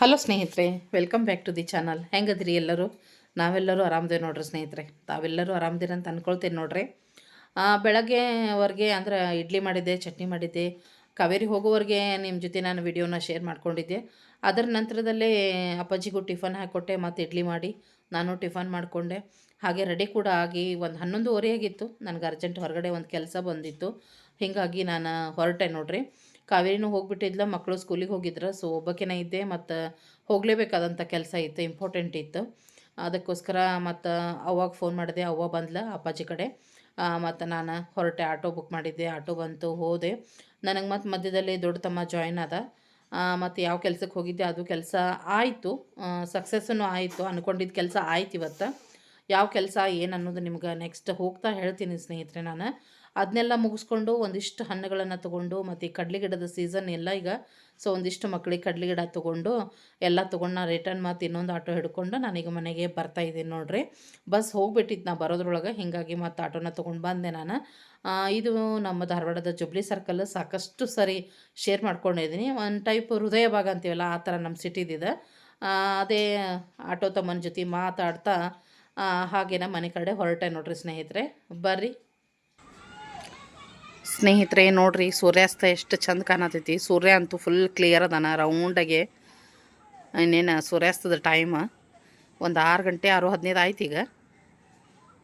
Hello ಸ್ನೇಹಿತರೆ welcome back to the channel ಹೆಂಗದ್ರಿ ಎಲ್ಲರೂ? ನಾವೆಲ್ಲರೂ ಆರಾಮದೇವೆ ನೋಡ್ರಿ ಸ್ನೇಹಿತರೆ. ತಾವೆಲ್ಲರೂ ಆರಾಮದಿರ ಅಂತ ಅಂದ್ಕೊಳ್ತೀನಿ ನೋಡ್ರಿ. ಬೆಳಗ್ಗೆವರೆಗೆ ಅಂದ್ರೆ ಇಡ್ಲಿ ಮಾಡಿದ್ದೆ, ಚಟ್ನಿ ಮಾಡಿದ್ದೆ. ಕಾವೇರಿ ಹೋಗೋವರೆಗೆ ನಿಮ್ಮ ಜೊತೆ ನಾನು ವಿಡಿಯೋನ ಶೇರ್ ಮಾಡ್ಕೊಂಡಿದ್ದೆ. ಅದರ ನಂತರದಲ್ಲೇ ಅಪ್ಪಾಜಿಗೂ ಟಿಫನ್ ಹಾಕ್ಕೊಟ್ಟೆ ಮತ್ತು ಇಡ್ಲಿ ಮಾಡಿ ನಾನು ಟಿಫನ್ ಮಾಡಿಕೊಂಡೆ. ಹಾಗೆ ರೆಡಿ ಕೂಡ ಆಗಿ ಒಂದು ಹನ್ನೊಂದುವರೆ ಆಗಿತ್ತು. ನನಗೆ ಅರ್ಜೆಂಟ್ ಹೊರಗಡೆ ಒಂದು ಕೆಲಸ ಬಂದಿತ್ತು. ಹೀಗಾಗಿ ನಾನು ಹೊರಟೆ ನೋಡ್ರಿ. ಕಾವೇರಿನೂ ಹೋಗ್ಬಿಟ್ಟಿದ್ಲ ಮಕ್ಕಳು ಸ್ಕೂಲಿಗೆ ಹೋಗಿದ್ರು. ಸೊ ಒಬ್ಬಕಿನ ಇದ್ದೆ, ಮತ್ತು ಹೋಗಲೇಬೇಕಾದಂಥ ಕೆಲಸ ಇತ್ತು ಇಂಪಾರ್ಟೆಂಟ್ ಇತ್ತು. ಅದಕ್ಕೋಸ್ಕರ ಮತ್ತು ಅವಾಗ ಫೋನ್ ಮಾಡಿದೆ, ಅವ್ವ ಬಂದ್ಲ, ಅಪ್ಪಾಜಿ ಕಡೆ. ಮತ್ತು ನಾನು ಹೊರಟೆ, ಆಟೋ ಬುಕ್ ಮಾಡಿದ್ದೆ. ಆಟೋ ಬಂತು, ಹೋದೆ. ನನಗೆ ಮತ್ತು ಮಧ್ಯದಲ್ಲಿ ದೊಡ್ಡ ತಮ್ಮ ಜಾಯ್ನ್ ಆದ. ಮತ್ತು ಯಾವ ಕೆಲಸಕ್ಕೆ ಹೋಗಿದ್ದೆ, ಅದು ಕೆಲಸ ಆಯಿತು. ಸಕ್ಸಸ್ಸೂ ಆಯಿತು ಅಂದ್ಕೊಂಡಿದ್ದ ಕೆಲಸ ಆಯ್ತು ಇವತ್ತು. ಯಾವ ಕೆಲಸ, ಏನು ಅನ್ನೋದು ನಿಮ್ಗೆ ನೆಕ್ಸ್ಟ್ ಹೋಗ್ತಾ ಹೇಳ್ತೀನಿ ಸ್ನೇಹಿತರೆ ನಾನು. ಅದನ್ನೆಲ್ಲ ಮುಗಿಸ್ಕೊಂಡು ಒಂದಿಷ್ಟು ಹಣ್ಣುಗಳನ್ನು ತೊಗೊಂಡು ಮತ್ತು ಈ ಕಡ್ಲೆ ಗಿಡದ ಸೀಸನ್ ಎಲ್ಲ ಈಗ ಸೊ ಒಂದಿಷ್ಟು ಮಕ್ಕಳಿಗೆ ಕಡ್ಲೆ ಗಿಡ ತೊಗೊಂಡು ಎಲ್ಲ ತೊಗೊಂಡು ನಾನು ರಿಟರ್ನ್ ಮತ್ತು ಇನ್ನೊಂದು ಆಟೋ ಹಿಡ್ಕೊಂಡು ನಾನೀಗ ಮನೆಗೆ ಬರ್ತಾ ಇದ್ದೀನಿ ನೋಡ್ರಿ. ಬಸ್ ಹೋಗ್ಬಿಟ್ಟಿತ್ತು ನಾ ಬರೋದ್ರೊಳಗೆ, ಹೀಗಾಗಿ ಮತ್ತು ಆಟೋನ ತೊಗೊಂಡು ಬಂದೆ ನಾನು. ಇದು ನಮ್ಮ ಧಾರವಾಡದ ಜುಬ್ಲಿ ಸರ್ಕಲ್ ಸಾಕಷ್ಟು ಸರಿ ಶೇರ್ ಮಾಡ್ಕೊಂಡಿದ್ದೀನಿ ಒಂದು ಟೈಪ್ ಹೃದಯ ಭಾಗ ಅಂತೀವಲ್ಲ, ಆ ಥರ ನಮ್ಮ ಸಿಟಿದಿದೆ. ಅದೇ ಆಟೋ ತಮ್ಮನ ಜೊತೆ ಮಾತಾಡ್ತಾ ಹಾಗೇನ ಮನೆ ಕಡೆ ಹೊರಟೆ ನೋಡ್ರಿ ಸ್ನೇಹಿತರೆ. ಬರ್ರಿ. ಸ್ನೇಹಿತರೆ ನೋಡ್ರಿ ಸೂರ್ಯಾಸ್ತ ಎಷ್ಟು ಚಂದ ಕಾಣತೈತಿ. ಸೂರ್ಯ ಅಂತೂ ಫುಲ್ ಕ್ಲಿಯರ್ ಅದಾನ ರೌಂಡಾಗೆ ಇನ್ನೇನು ಸೂರ್ಯಾಸ್ತದ ಟೈಮ್ ಒಂದು ಆರು ಗಂಟೆ ಆರು ಹದಿನೈದು ಆಯ್ತು ಈಗ.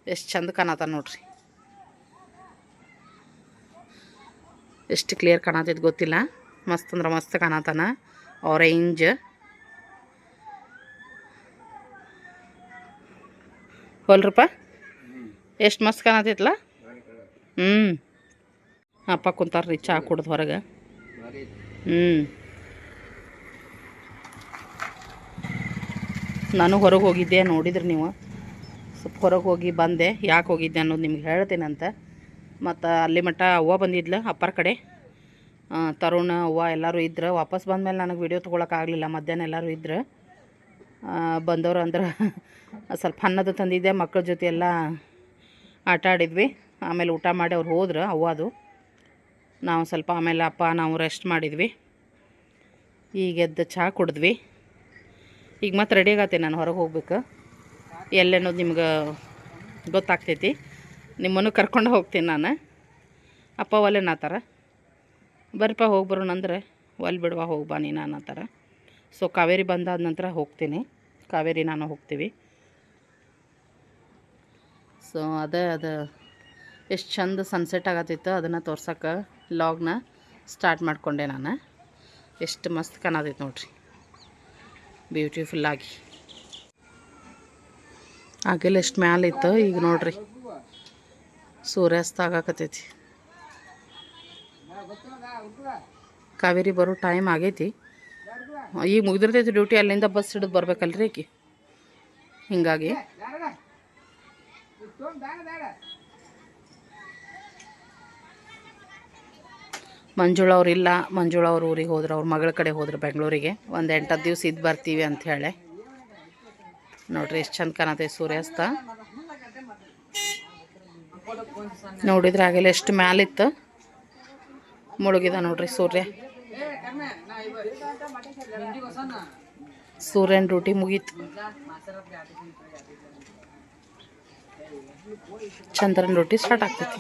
ಎಷ್ಟು ಚಂದ ಕಾಣತ್ತ ನೋಡ್ರಿ. ಎಷ್ಟು ಕ್ಲಿಯರ್ ಕಾಣತೈತಿ ಗೊತ್ತಿಲ್ಲ. ಮಸ್ತ್ ಅಂದ್ರೆ ಮಸ್ತ್ ಕಾಣತಾನ ಆರೆಂಜ್ ಹೊಲ್ರಪ್ಪ ಎಷ್ಟು ಮಸ್ತ್ ಕಾಣತೈತಲ್ಲ ಹ್ಞೂ ಅಪ್ಪ ಕುಂತಾರ್ರಿ ಚಾ ಕುಡ್ದು ಹೊರಗೆ. ಹ್ಞೂ ನಾನು ಹೊರಗೆ ಹೋಗಿದ್ದೆ ನೋಡಿದ್ರಿ ನೀವು. ಸ್ವಲ್ಪ ಹೊರಗೆ ಹೋಗಿ ಬಂದೆ. ಯಾಕೆ ಹೋಗಿದ್ದೆ ಅನ್ನೋದು ನಿಮ್ಗೆ ಹೇಳ್ತೀನಂತ ಮತ್ತು ಅಲ್ಲಿ ಮಟ್ಟ ಅವ್ವ ಬಂದಿದ್ಲು, ಅಪ್ಪರ ಕಡೆ. ತರುಣ, ಅವ್ವ ಎಲ್ಲರೂ ಇದ್ರು. ವಾಪಸ್ ಬಂದಮೇಲೆ ನನಗೆ ವಿಡಿಯೋ ತೊಗೊಳಕ್ಕಾಗಲಿಲ್ಲ ಮಧ್ಯಾಹ್ನ ಎಲ್ಲರೂ ಇದ್ರು. ಬಂದವರು ಅಂದ್ರೆ ಸ್ವಲ್ಪ ಅನ್ನದ ತಂದಿದ್ದೆ. ಮಕ್ಕಳ ಜೊತೆ ಎಲ್ಲ ಆಟ ಆಡಿದ್ವಿ ಆಮೇಲೆ ಊಟ ಮಾಡಿ ಅವ್ರು ಹೋದ್ರು, ಅವ್ವ ಅದು. ನಾವು ಸ್ವಲ್ಪ ಆಮೇಲೆ ಅಪ್ಪ, ನಾವು ರೆಸ್ಟ್ ಮಾಡಿದ್ವಿ. ಈಗ ಎದ್ದು ಚಹಾ ಕುಡಿದ್ವಿ. ಈಗ ಮತ್ತೆ ರೆಡಿ ಆಗತ್ತೆ ನಾನು ಹೊರಗೆ ಹೋಗ್ಬೇಕು. ಎಲ್ಲೇನೋದು ನಿಮ್ಗೆ ಗೊತ್ತಾಗ್ತೈತಿ. ನಿಮ್ಮನ್ನು ಕರ್ಕೊಂಡು ಹೋಗ್ತೀನಿ ನಾನು. ಅಪ್ಪ ಒಲ್ಲೆನಾತಾರ ಬರ್ರಿಪ್ಪ ಹೋಗಿ ಬರೋಣ ಅಂದ್ರೆ ಒಲ್ ಬಿಡುವ, ಹೋಗಿ ಬಾ ನೀನು ಥರ ಸೊ ಕಾವೇರಿ ಬಂದಾದ ನಂತರ ಹೋಗ್ತೀನಿ. ಕಾವೇರಿ ನಾನು ಹೋಗ್ತೀವಿ. ಸೊ ಅದೇ, ಅದು. ಎಷ್ಟು ಚಂದ ಸನ್ಸೆಟ್ ಆಗತ್ತಿತ್ತು ಅದನ್ನು ತೋರ್ಸೋಕೆ ಲಾಗ್ನ ಸ್ಟಾರ್ಟ್ ಮಾಡಿಕೊಂಡೆ ನಾನು. ಎಷ್ಟು ಮಸ್ತ್ ಕಾಣತೈತೆ ನೋಡ್ರಿ. ಬ್ಯೂಟಿಫುಲ್ಲಾಗಿ ಆಗೆಲ್ಲ ಎಷ್ಟು ಮ್ಯಾಲೆ ಇತ್ತು, ಈಗ ನೋಡ್ರಿ. ಸೂರ್ಯಾಸ್ತ ಆಗಾಕತ್ತೈತಿ. ಕಾವೇರಿ ಬರೋ ಟೈಮ್ ಆಗೈತಿ. ಈಗ ಮುಗಿದಿರ್ತೈತಿ ಡ್ಯೂಟಿ ಅಲ್ಲಿಂದ ಬಸ್ ಹಿಡಿದು ಬರ್ಬೇಕಲ್ರಿ ಆಕಿ ಹಿಂಗಾಗಿ. ಮಂಜುಳಾ ಅವ್ರು ಇಲ್ಲ, ಮಂಜುಳ ಅವ್ರ ಊರಿಗೆ ಹೋದ್ರು, ಅವ್ರ ಮಗಳ ಕಡೆ ಹೋದ್ರು ಬೆಂಗಳೂರಿಗೆ. ಒಂದು ಹತ್ತು ದಿವ್ಸ ಇದ್ದು ಬರ್ತೀವಿ ಅಂತ ಹೇಳಿ. ನೋಡ್ರಿ ಎಷ್ಟು ಚಂದ ಕಾಣತೈತೆ ಸೂರ್ಯಾಸ್ತ. ನೋಡಿದ್ರೆ ಆಗಲ್ಲ ಎಷ್ಟು ಮ್ಯಾಲಿತ್ತು. ಮುಳುಗಿದ ನೋಡ್ರಿ ಸೂರ್ಯ. ಸೂರ್ಯನ ಡ್ಯೂಟಿ ಮುಗೀತು. ಚಂದ್ರನ ಡ್ಯೂಟಿ ಸ್ಟಾರ್ಟ್ ಆಗ್ತೈತಿ.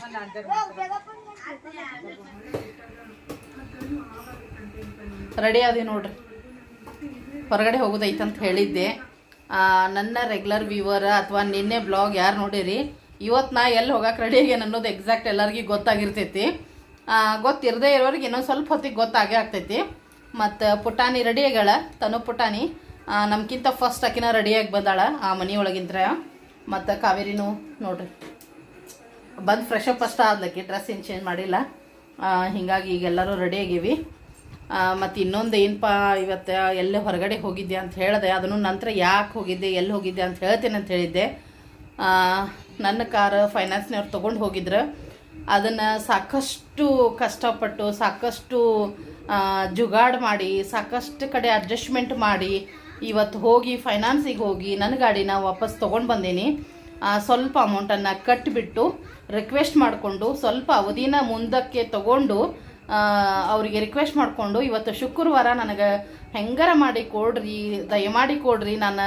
ರೆಡಿ ಆದಿ ನೋಡ್ರಿ. ಹೊರಗಡೆ ಹೋಗೋದೈತೆ ಅಂತ ಹೇಳಿದ್ದೆ. ನನ್ನ ರೆಗ್ಯುಲರ್ ವ್ಯೂವರ್ ಅಥವಾ ನಿನ್ನೆ ಬ್ಲಾಗ್ ಯಾರು ನೋಡಿರಿ ಇವತ್ತು ನಾ ಎಲ್ಲಿ ಹೋಗಕ್ಕೆ ರೆಡಿ ಆಗ್ಯಾನ ಅನ್ನೋದು ಎಕ್ಸಾಕ್ಟ್ ಎಲ್ಲರಿಗೂ ಗೊತ್ತಾಗಿರ್ತೈತಿ. ಗೊತ್ತಿರದೇ ಇರೋರಿಗೆ ಇನ್ನೊಂದು ಸ್ವಲ್ಪ ಹೊತ್ತಿಗೆ ಗೊತ್ತಾಗೇ ಆಗ್ತೈತಿ. ಮತ್ತು ಪುಟಾಣಿ ರೆಡಿ ಆಗ್ಯಾಳ ತನು ಪುಟಾಣಿ. ನಮ್ಗಿಂತ ಫಸ್ಟ್ ಆಕಿನ ರೆಡಿಯಾಗಿ ಬಂದಾಳ, ಆ ಮನೆಯೊಳಗಿಂತ್ರ. ಮತ್ತು ಕಾವೇರಿನೂ ನೋಡ್ರಿ. ಬಂದು ಫ್ರೆಶಪ್ ಅಷ್ಟ ಆದ್ಲಕ್ಕೆ ಡ್ರೆಸ್ ಏನು ಚೇಂಜ್ ಮಾಡಿಲ್ಲ. ಹೀಗಾಗಿ ಹಿಂಗಾಗಿ ಈಗ ಎಲ್ಲರೂ ರೆಡಿ ಆಗೀವಿ. ಮತ್ತು ಇನ್ನೊಂದು ಏನಪ್ಪ ಇವತ್ತು ಎಲ್ಲೇ ಹೊರಗಡೆ ಹೋಗಿದ್ದೆ ಅಂತ ಹೇಳಿದೆ. ಅದನ್ನು ನಂತರ ಯಾಕೆ ಹೋಗಿದ್ದೆ, ಎಲ್ಲಿ ಹೋಗಿದ್ದೆ ಅಂತ ಹೇಳ್ತೇನೆ ಅಂತ ಹೇಳಿದ್ದೆ. ನನ್ನ ಕಾರ್ ಫೈನಾನ್ಸ್ನವ್ರು ತೊಗೊಂಡು ಹೋಗಿದ್ರು. ಅದನ್ನು ಸಾಕಷ್ಟು ಕಷ್ಟಪಟ್ಟು, ಸಾಕಷ್ಟು ಜುಗಾಡ್ ಮಾಡಿ, ಸಾಕಷ್ಟು ಕಡೆ ಅಡ್ಜಸ್ಟ್ಮೆಂಟ್ ಮಾಡಿ ಇವತ್ತು ಹೋಗಿ ಫೈನಾನ್ಸಿಗೆ ಹೋಗಿ ನನ್ನ ಗಾಡಿನ ವಾಪಸ್ ತೊಗೊಂಡು ಬಂದೀನಿ. ಸ್ವಲ್ಪ ಅಮೌಂಟನ್ನು ಕಟ್ಟಿಬಿಟ್ಟು ರಿಕ್ವೆಸ್ಟ್ ಮಾಡಿಕೊಂಡು ಸ್ವಲ್ಪ ಅವಧಿನ ಮುಂದಕ್ಕೆ ತಗೊಂಡು ಅವರಿಗೆ ರಿಕ್ವೆಸ್ಟ್ ಮಾಡಿಕೊಂಡು ಇವತ್ತು ಶುಕ್ರವಾರ ನನಗೆ ಹೆಂಗಾರ ಮಾಡಿ ಕೊಡ್ರಿ, ದಯಮಾಡಿ ಕೊಡ್ರಿ ನಾನು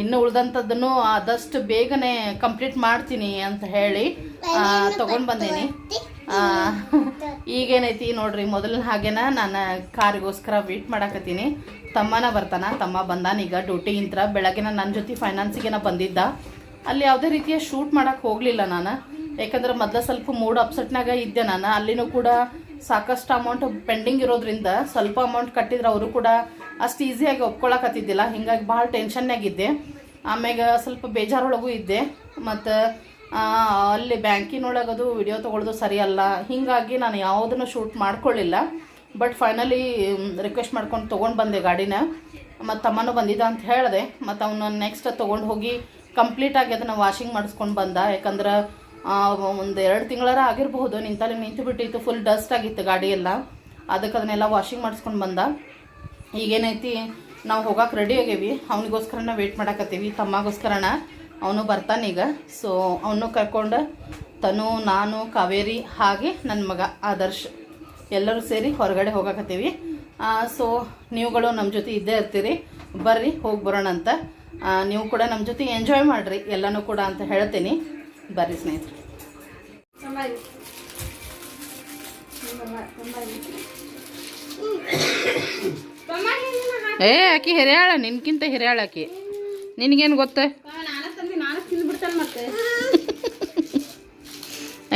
ಇನ್ನು ಉಳ್ದಂಥದ್ದನ್ನು ಆದಷ್ಟು ಬೇಗನೆ ಕಂಪ್ಲೀಟ್ ಮಾಡ್ತೀನಿ ಅಂತ ಹೇಳಿ ತೊಗೊಂಡು ಬಂದೀನಿ. ಈಗೇನೈತಿ ನೋಡ್ರಿ ಮೊದಲಿನ ಹಾಗೇನ ನಾನು ಕಾರಿಗೋಸ್ಕರ ವೇಟ್ ಮಾಡಾಕತ್ತೀನಿ. ತಮ್ಮನ ಬರ್ತಾನ, ತಮ್ಮ ಬಂದಾನೀಗ ಡ್ಯೂಟಿಯಿಂತ್ರ ಬೆಳಗ್ಗೆನ ನನ್ನ ಜೊತೆ ಫೈನಾನ್ಸಿಗೆನ ಬಂದಿದ್ದ. ಅಲ್ಲಿ ಯಾವುದೇ ರೀತಿಯ ಶೂಟ್ ಮಾಡೋಕ್ಕೆ ಹೋಗಲಿಲ್ಲ ನಾನು. ಯಾಕಂದ್ರೆ ಮೊದಲ ಸ್ವಲ್ಪ ಮೂಡ್ ಅಪ್ಸೆಟ್ನಾಗ ಇದ್ದೆ ನಾನು. ಅಲ್ಲಿನೂ ಕೂಡ ಸಾಕಷ್ಟು ಅಮೌಂಟ್ ಪೆಂಡಿಂಗ್ ಇರೋದ್ರಿಂದ ಸ್ವಲ್ಪ ಅಮೌಂಟ್ ಕಟ್ಟಿದ್ರೆ ಅವರು ಕೂಡ ಅಷ್ಟು ಈಸಿಯಾಗಿ ಒಪ್ಕೊಳಕತ್ತಿದ್ದಿಲ್ಲ. ಹಿಂಗಾಗಿ ಭಾಳ ಟೆನ್ಷನ್ನಾಗಿದ್ದೆ ಆಮ್ಯಾಗ ಸ್ವಲ್ಪ ಬೇಜಾರೊಳಗೂ ಇದ್ದೆ. ಮತ್ತು ಅಲ್ಲಿ ಬ್ಯಾಂಕಿನೊಳಗದು ವಿಡಿಯೋ ತೊಗೊಳೋದು ಸರಿ ಅಲ್ಲ. ಹೀಗಾಗಿ ನಾನು ಯಾವುದನ್ನು ಶೂಟ್ ಮಾಡ್ಕೊಳ್ಳಿಲ್ಲ. ಬಟ್ ಫೈನಲಿ ರಿಕ್ವೆಸ್ಟ್ ಮಾಡ್ಕೊಂಡು ತೊಗೊಂಡು ಬಂದೆ ಗಾಡಿನ. ಮತ್ತು ತಮ್ಮನೂ ಬಂದಿದ್ದ ಅಂತ ಹೇಳಿದೆ. ಮತ್ತು ಅವನು ನೆಕ್ಸ್ಟ್ ತೊಗೊಂಡು ಹೋಗಿ ಕಂಪ್ಲೀಟಾಗಿ ಅದನ್ನು ವಾಷಿಂಗ್ ಮಾಡಿಸ್ಕೊಂಡು ಬಂದ. ಯಾಕಂದ್ರೆ ಒಂದು ಎರಡು ತಿಂಗಳಾರ ಆಗಿರಬಹುದು, ನಿಂತಲ್ಲಿ ನಿಂತು ಬಿಟ್ಟಿತ್ತು ಫುಲ್ ಡಸ್ಟ್ ಆಗಿತ್ತು ಗಾಡಿ ಎಲ್ಲ. ಅದಕ್ಕೆ ಅದನ್ನೆಲ್ಲ ವಾಷಿಂಗ್ ಮಾಡಿಸ್ಕೊಂಡು ಬಂದ. ಈಗೇನೈತಿ, ನಾವು ಹೋಗಕ್ಕೆ ರೆಡಿ ಆಗೇವಿ. ಅವನಿಗೋಸ್ಕರನ ವೇಟ್ ಮಾಡಾಕತ್ತೀವಿ, ತಮ್ಮಗೋಸ್ಕರನ. ಅವನು ಬರ್ತಾನೀಗ ಸೊ ಅವನು ಕರ್ಕೊಂಡು ತನು, ನಾನು, ಕಾವೇರಿ, ಹಾಗೆ ನನ್ನ ಮಗ ಆದರ್ಶ್ ಎಲ್ಲರೂ ಸೇರಿ ಹೊರಗಡೆ ಹೋಗಕತ್ತೀವಿ. ಸೊ ನೀವುಗಳು ನಮ್ಮ ಜೊತೆ ಇದ್ದೇ ಇರ್ತೀರಿ. ಬರ್ರಿ, ಹೋಗಿ ಬರೋಣ ಅಂತ ನೀವು ಕೂಡ ನಮ್ಮ ಜೊತೆ ಎಂಜಾಯ್ ಮಾಡಿರಿ, ಎಲ್ಲನೂ ಕೂಡ ಅಂತ ಹೇಳ್ತೀನಿ. ಬರ್ರಿ ಸ್ನೇಹಿತರೆ. ಏ ಆಕಿ ಹಿರಿಯಾಳ ನಿನ್ಕಿಂತ ಹಿರಿಯಾಳ ಆಕಿ. ನಿನಗೇನು ಗೊತ್ತ?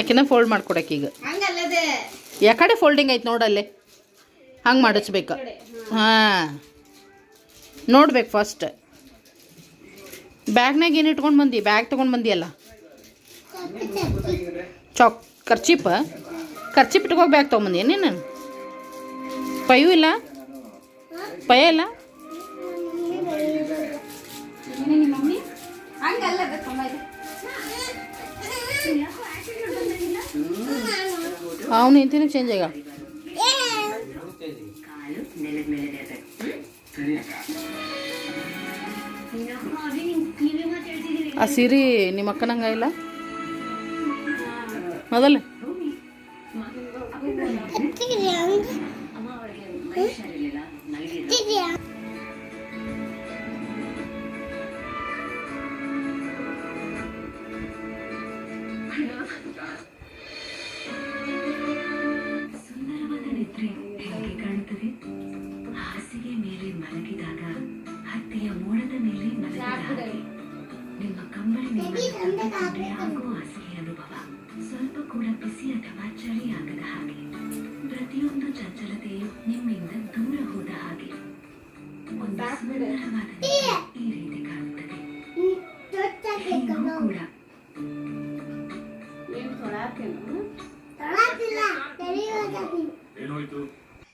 ಆಕಿನ ಫೋಲ್ಡ್ ಮಾಡ್ಕೊಡಕ್ಕೆ ಈಗ. ಯಾಕಡೆ ಫೋಲ್ಡಿಂಗ್ ಐತೆ ನೋಡಲ್ಲೇ ಹಂಗೆ ಮಾಡಿಸ್ಬೇಕು. ಹಾಂ. ನೋಡ್ಬೇಕು ಫಸ್ಟ್ ಬ್ಯಾಗ್ನಾಗ ಏನು ಇಟ್ಕೊಂಡು ಬಂದಿ? ಬ್ಯಾಗ್ ತೊಗೊಂಡು ಬಂದಿಯಲ್ಲ? ಚಾಕ್ ಖರ್ಚಿಪ್ ಖರ್ಚಿಪ್ ಇಟ್ಕೋಗಿ ಬ್ಯಾಗ್ ತೊಗೊಂಬಂದಿ ನೀನು ಪಯೂ ಇಲ್ಲ ಪಯ ಇಲ್ಲ ನಿಮ್ಮ ಮಮ್ಮಿ ಹಂಗಲ್ಲದೆ ತಮ್ಮ ಇದು ಅವನು ಇಂತಿನ ಚೇಂಜ್ ಆಗ ಆ ಸೀರೆ ನಿಮ್ಮ ಅಕ್ಕನಂಗ ಇಲ್ಲ ಮೊದಲ. ಸುಂದರವಾದ ನಿದ್ರೆ ಹೇಗೆ ಕಾಣುತ್ತದೆ ಹಾಸಿಗೆ ಮೇಲೆ ಮಲಗಿದಾಗ ಹತ್ತಿಯ ಮೋಡದ ಮೇಲೆ ಮಲಗಿದ ನಿಮ್ಮ ಕಂಬಳಿ ನಿಮ್ಮನ್ನು ಕೂಡ ಬಿಸಿ ಅಥವಾ ಚಳಿ ಆಗದ ಹಾಗೆ. ಪ್ರತಿಯೊಂದು ಚಂಚಲತೆಯು ನಿಮ್ಮಿಂದ ದೂರ ಹೋದ ಹಾಗೆ. ಒಂದು ಸುಂದರವಾದ ಈ ರೀತಿ ಕಾಣುತ್ತದೆ. ಕೂಡ.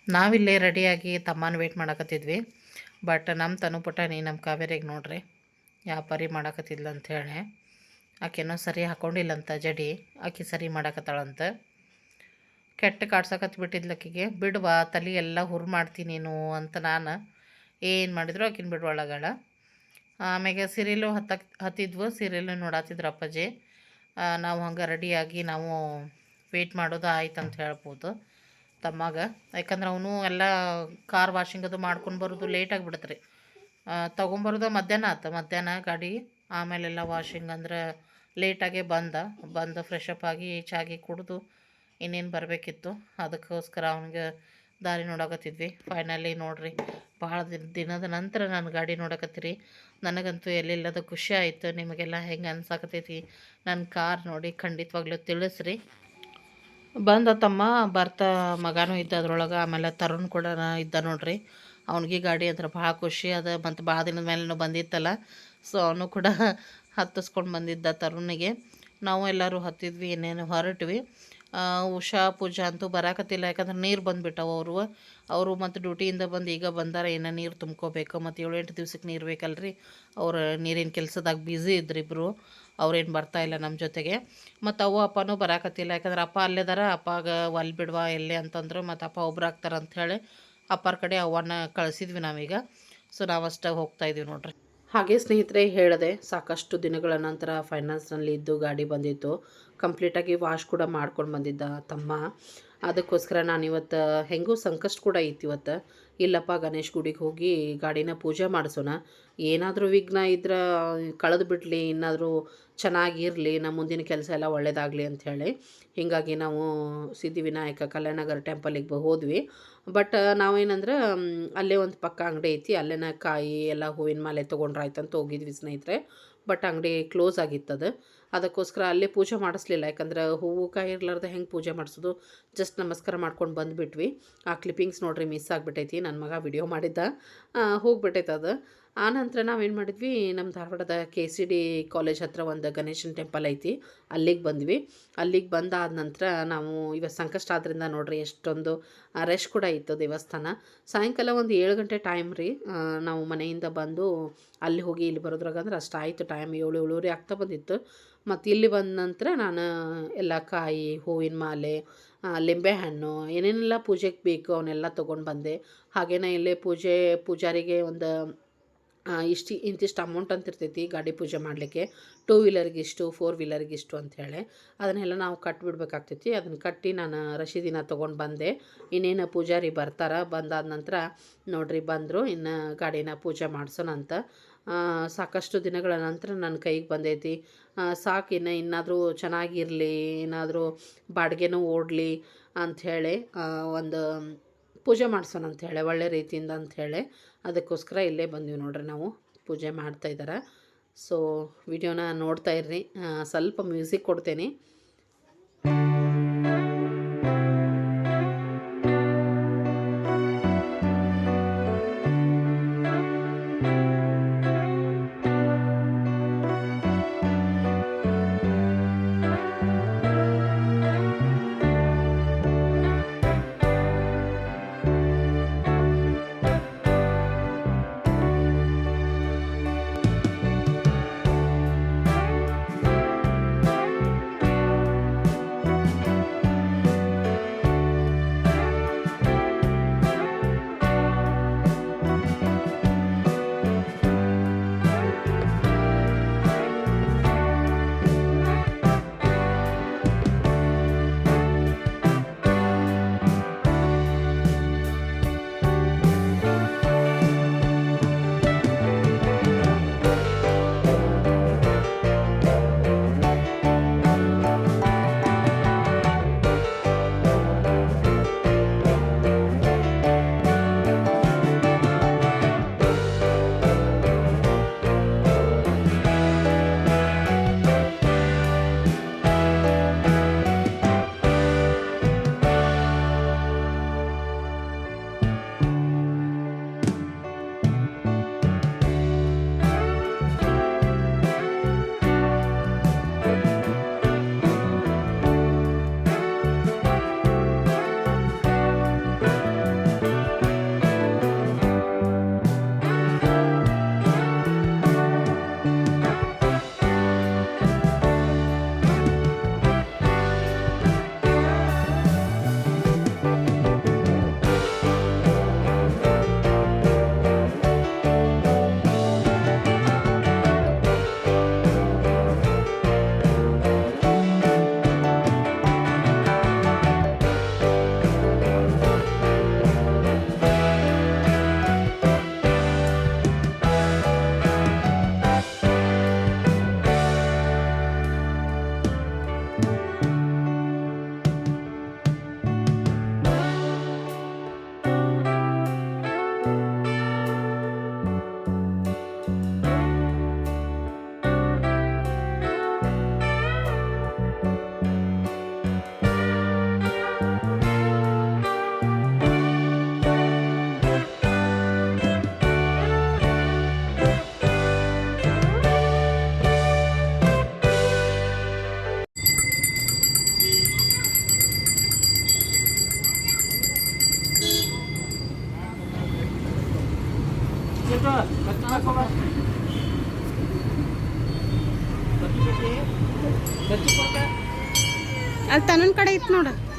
ನಾವಿಲ್ಲೇ ರೆಡಿಯಾಗಿ ತಮ್ಮನ ವೇಟ್ ಮಾಡಕತ್ತಿದ್ವಿ. ಬಟ್ ನಮ್ಮ ತನು ನೀ ನಮ್ಮ ಕಾವೇರಿಗೆ ನೋಡ್ರಿ ಯಾವ ಪರಿ ಮಾಡಕತ್ತಿದ್ಲಂತ ಅಂಥೇಳಿ ಆಕೆನೋ ಸರಿ ಹಾಕೊಂಡಿಲ್ಲಂತ ಜಡಿ ಆಕೆ ಸರಿ ಮಾಡಾಕತ್ತಾಳಂತ. ಕೆಟ್ಟ ಕಾಡ್ಸಕತ್ ಬಿಟ್ಟಿದ್ಲು ಆಕಿಗೆ. ಬಿಡುವ, ತಲೆ ಎಲ್ಲ ಹುರ್ ಮಾಡ್ತೀನಿ ನೀನು ಅಂತ ನಾನು ಏನು ಮಾಡಿದ್ರು ಆಕಿನ ಬಿಡುವಳಗಳ ಆಮೇಲೆ ಸೀರಿಯಲು ಹತ್ತಕ್, ಹತ್ತಿದ್ವು. ಸೀರಿಯಲು ನೋಡತ್ತಿದ್ರು ಅಪ್ಪಾಜಿ. ನಾವು ಹಂಗೆ ರೆಡಿಯಾಗಿ ನಾವು ವೇಟ್ ಮಾಡೋದು ಆಯ್ತು ಅಂತ ಹೇಳ್ಬೋದು ತಮ್ಮಾಗ. ಯಾಕಂದ್ರೆ ಅವನು ಎಲ್ಲ ಕಾರ್ ವಾಷಿಂಗ್ ಅದು ಮಾಡ್ಕೊಂಡು ಬರೋದು ಲೇಟಾಗಿ ಬಿಡತ್ರಿ ತೊಗೊಂಬರೋದು ಮಧ್ಯಾಹ್ನ ಆತು. ಮಧ್ಯಾಹ್ನ ಗಾಡಿ, ಆಮೇಲೆಲ್ಲ ವಾಷಿಂಗ್ ಅಂದ್ರೆ ಲೇಟಾಗೆ ಬಂದ, ಬಂದು ಫ್ರೆಶ್ ಅಪ್ ಆಗಿ ಚಾಗಿ ಕುಡಿದು ಇನ್ನೇನು ಬರಬೇಕಿತ್ತು. ಅದಕ್ಕೋಸ್ಕರ ಅವನಿಗೆ ದಾರಿ ನೋಡಕತ್ತಿದ್ವಿ. ಫೈನಲಿ ನೋಡ್ರಿ, ಭಾಳ ದಿನ, ದಿನದ ನಂತರ ನಾನು ಗಾಡಿ ನೋಡಕತ್ತೀರಿ ನನಗಂತೂ ಎಲ್ಲಿಲ್ಲದ ಖುಷಿ ಆಯಿತು. ನಿಮಗೆಲ್ಲ ಹೆಂಗೆ ಅನ್ಸಾಕತ್ತೈತಿ ನನ್ನ ಕಾರ್ ನೋಡಿ ಖಂಡಿತವಾಗ್ಲೂ ತಿಳಿಸ್ರಿ. ಬಂದ ತಮ್ಮ, ಬರ್ತಾ ಮಗನೂ ಇದ್ದ ಅದ್ರೊಳಗೆ, ಆಮೇಲೆ ತರುಣ್ ಕೂಡ ಇದ್ದ ನೋಡ್ರಿ. ಅವ್ನಿಗೆ ಗಾಡಿ ಅಂದ್ರೆ ಭಾಳ ಖುಷಿ ಅದ. ಮತ್ತು ಭಾಳ ದಿನದ ಮೇಲೆ ಬಂದಿತ್ತಲ್ಲ. ಸೊ ಅವನು ಕೂಡ ಹತ್ತಿಸ್ಕೊಂಡು ಬಂದಿದ್ದ ತರುಣಿಗೆ. ನಾವು ಎಲ್ಲರೂ ಹತ್ತಿದ್ವಿ ಇನ್ನೇನು ಹೊರಟ್ವಿ. ಉಷಾ, ಪೂಜಾ ಅಂತೂ ಬರಾಕತ್ತಿಲ್ಲ, ಯಾಕಂದ್ರೆ ನೀರು ಬಂದುಬಿಟ್ಟವು ಅವರು. ಅವರು ಮತ್ತು ಡ್ಯೂಟಿಯಿಂದ ಬಂದು ಈಗ ಬಂದಾರ, ಏನ ನೀರು ತುಂಬ್ಕೋಬೇಕು, ಮತ್ತು ಏಳು ಎಂಟು ದಿವ್ಸಕ್ಕೆ ನೀರು ಬೇಕಲ್ರಿ? ಅವ್ರ ನೀರಿನ ಕೆಲಸದಾಗ ಬ್ಯುಸಿ ಇದ್ರು ಇಬ್ಬರು ಅವ್ರೇನು ಬರ್ತಾ ಇಲ್ಲ ನಮ್ಮ ಜೊತೆಗೆ. ಮತ್ತು ಅವ್ವ, ಅಪ್ಪನೂ ಬರಾಕತ್ತಿಲ್ಲ, ಯಾಕಂದ್ರೆ ಅಪ್ಪ ಅಲ್ಲೇದಾರ, ಅಪ್ಪಾಗ ಒಲ್ ಬಿಡ್ವಾ, ಎಲ್ಲೇ ಅಂತಂದ್ರು, ಮತ್ತು ಅಪ್ಪ ಒಬ್ರು ಆಗ್ತಾರಂಥೇಳಿ ಅಪ್ಪರ ಕಡೆ ಅವನ್ನ ಕಳಿಸಿದ್ವಿ ನಾವೀಗ. ಸೊ ನಾವು ಹೋಗ್ತಾ ಇದೀವಿ ನೋಡ್ರಿ. ಹಾಗೆ ಸ್ನೇಹಿತರೆ, ಹೇಳಿದೆ ಸಾಕಷ್ಟು ದಿನಗಳ ನಂತರ ಫೈನಾನ್ಸ್ನಲ್ಲಿ ಇದ್ದು ಗಾಡಿ ಬಂದಿತ್ತು. ಕಂಪ್ಲೀಟಾಗಿ ವಾಶ್ ಕೂಡ ಮಾಡ್ಕೊಂಡು ಬಂದಿದ್ದ ತಮ್ಮ. ಅದಕ್ಕೋಸ್ಕರ ನಾನು ಇವತ್ತು ಹೆಂಗೂ ಸಂಕಷ್ಟ ಕೂಡ ಐತಿ ಇವತ್ತು. ಇಲ್ಲಪ್ಪ ಗಣೇಶ್ ಗುಡಿಗೆ ಹೋಗಿ ಗಾಡಿನ ಪೂಜೆ ಮಾಡಿಸೋಣ. ಏನಾದರೂ ವಿಘ್ನ ಇದ್ರೆ ಕಳೆದು ಬಿಡಲಿ, ಇನ್ನಾದರೂ ಚೆನ್ನಾಗಿರಲಿ ನಮ್ಮ ಮುಂದಿನ ಕೆಲಸ ಎಲ್ಲ ಒಳ್ಳೇದಾಗಲಿ ಅಂಥೇಳಿ ಹೀಗಾಗಿ ನಾವು ಸಿದ್ಧಿವಿನಾಯಕ ಕಲ್ಯಾಣನಗರ ಟೆಂಪಲಿಗೆ ಹೋದ್ವಿ. ಬಟ್ ನಾವೇನಂದ್ರೆ ಅಲ್ಲೇ ಒಂದು ಪಕ್ಕ ಅಂಗಡಿ ಐತಿ, ಅಲ್ಲೇನ ಕಾಯಿ ಎಲ್ಲ ಹೂವಿನ ಮಾಲೆ ತೊಗೊಂಡ್ರಾಯ್ತು ಅಂತ ಹೋಗಿದ್ವಿ ಸ್ನೇಹಿತರೆ. ಬಟ್ ಅಂಗಡಿ ಕ್ಲೋಸ್ ಆಗಿತ್ತದು. ಅದಕ್ಕೋಸ್ಕರ ಅಲ್ಲೇ ಪೂಜೆ ಮಾಡಿಸ್ಲಿಲ್ಲ. ಯಾಕಂದ್ರೆ ಹೂವು ಕಾಯಿ ಇರ್ಲಾರ್ದೆ ಹೆಂಗೆ ಪೂಜೆ ಮಾಡಿಸೋದು? ಜಸ್ಟ್ ನಮಸ್ಕಾರ ಮಾಡ್ಕೊಂಡು ಬಂದುಬಿಟ್ವಿ. ಆ ಕ್ಲಿಪ್ಪಿಂಗ್ಸ್ ನೋಡ್ರಿ ಮಿಸ್ ಆಗಿಬಿಟ್ಟೈತಿ. ನನ್ನ ಮಗ ವಿಡಿಯೋ ಮಾಡಿದ್ದ. ಹೋಗ್ಬಿಟ್ಟೈತೆ ಅದು. ಆನಂತರ ನಾವೇನು ಮಾಡಿದ್ವಿ ನಮ್ಮ ಧಾರವಾಡದ ಕೆ ಸಿ ಡಿ ಕಾಲೇಜ್ ಹತ್ರ ಒಂದು ಗಣೇಶನ ಟೆಂಪಲ್ ಐತಿ ಅಲ್ಲಿಗೆ ಬಂದ್ವಿ. ಅಲ್ಲಿಗೆ ಬಂದಾದ ನಂತರ ನಾವು ಇವತ್ತು ಸಂಕಷ್ಟ ಆದ್ದರಿಂದ ನೋಡ್ರಿ ಎಷ್ಟೊಂದು ರಶ್ ಕೂಡ ಇತ್ತು ದೇವಸ್ಥಾನ. ಸಾಯಂಕಾಲ ಒಂದು ಏಳು ಗಂಟೆ ಟೈಮ್ ರೀ ನಾವು ಮನೆಯಿಂದ ಬಂದು ಅಲ್ಲಿ ಹೋಗಿ ಇಲ್ಲಿ ಬರೋದ್ರಾಗ ಅಂದ್ರೆ ಅಷ್ಟು ಆಯಿತು ಟೈಮ್ ಏಳು ಏಳುವರೆ ಆಗ್ತಾ ಬಂದಿತ್ತು. ಮತ್ತು ಇಲ್ಲಿ ಬಂದ ನಂತರ ನಾನು ಎಲ್ಲ ಕಾಯಿ ಹೂವಿನ ಮಾಲೆ ಲಿಂಬೆ ಹಣ್ಣು ಏನೇನೆಲ್ಲ ಪೂಜೆಗೆ ಬೇಕು ಅವನ್ನೆಲ್ಲ ತೊಗೊಂಡು ಬಂದೆ. ಹಾಗೇನೇ ಇಲ್ಲೇ ಪೂಜೆ ಪೂಜಾರಿಗೆ ಒಂದು ಆ, ಇಷ್ಟು, ಇಂತಿಷ್ಟು ಅಮೌಂಟ್ ಅಂತ ಇರ್ತೈತಿ ಗಾಡಿ ಪೂಜೆ ಮಾಡಲಿಕ್ಕೆ. ಟೂ ವೀಲರ್ಗಿಷ್ಟು ಫೋರ್ ವೀಲರ್ಗಿಷ್ಟು ಅಂಥೇಳಿ ಅದನ್ನೆಲ್ಲ ನಾವು ಕಟ್ಟಿಬಿಡ್ಬೇಕಾಗ್ತೈತಿ ಅದನ್ನು ಕಟ್ಟಿ ನಾನು ರಶೀದಿನ ತೊಗೊಂಡು ಬಂದೆ. ಇನ್ನೇನು ಪೂಜಾರಿ ಬರ್ತಾರ, ಬಂದಾದ ನಂತರ ನೋಡ್ರಿ ಬಂದರು, ಇನ್ನು ಗಾಡಿನ ಪೂಜೆ ಮಾಡ್ಸೋಣ ಅಂತ. ಸಾಕಷ್ಟು ದಿನಗಳ ನಂತರ ನನ್ನ ಕೈಗೆ ಬಂದೈತಿ. ಸಾಕು ಇನ್ನು ಇನ್ನಾದರೂ ಚೆನ್ನಾಗಿರಲಿ ಏನಾದರೂ ಬಾಡಿಗೆನೂ ಓಡಲಿ ಅಂಥೇಳಿ ಒಂದು ಪೂಜೆ ಮಾಡ್ಸೋಣ ಅಂಥೇಳಿ ಒಳ್ಳೆ ರೀತಿಯಿಂದ ಅಂಥೇಳಿ ಅದಕ್ಕೋಸ್ಕರ ಇಲ್ಲೇ ಬಂದೀವಿ ನೋಡ್ರಿ ನಾವು. ಪೂಜೆ ಮಾಡ್ತಾ ಇದ್ದಾರೆ ಸೊ ವಿಡಿಯೋನ ನೋಡ್ತಾ ಇರ್ರಿ. ಸ್ವಲ್ಪ ಮ್ಯೂಸಿಕ್ ಕೊಡ್ತೇನೆ. ಇತ್ತು ನೋಡು.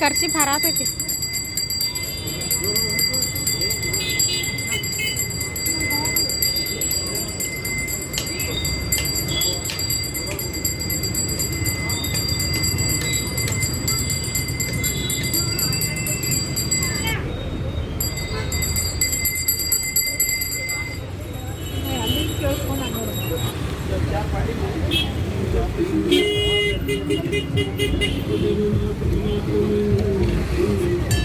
करसी भरात होती Thank. Thank you.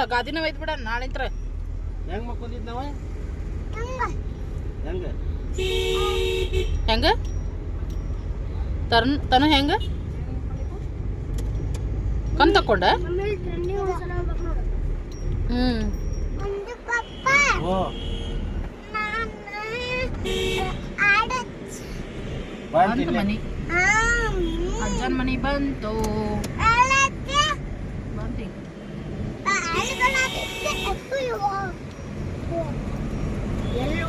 ಅಲ್ಲ ಗಾದಿನ ಒಯ್ದು ಬಿಡ ನಾಳಿಂತ್ರ ಹೆಂಗ್ ಮಕ್ಕೊಂದಿದ್ ನಾವ? ಹಂಗ? ಹೆಂಗ? ಹೆಂಗ? ತರ್ನ್ ತನ ಹೆಂಗ? ಕಣ್ ತಕ್ಕೊಂಡ? ಹ್ಮ್. ಮನಿ. ಅಜ್ಜನ ಮನಿ ಬಂತು. ಬಂತಿ ಎಲ್ಲಿ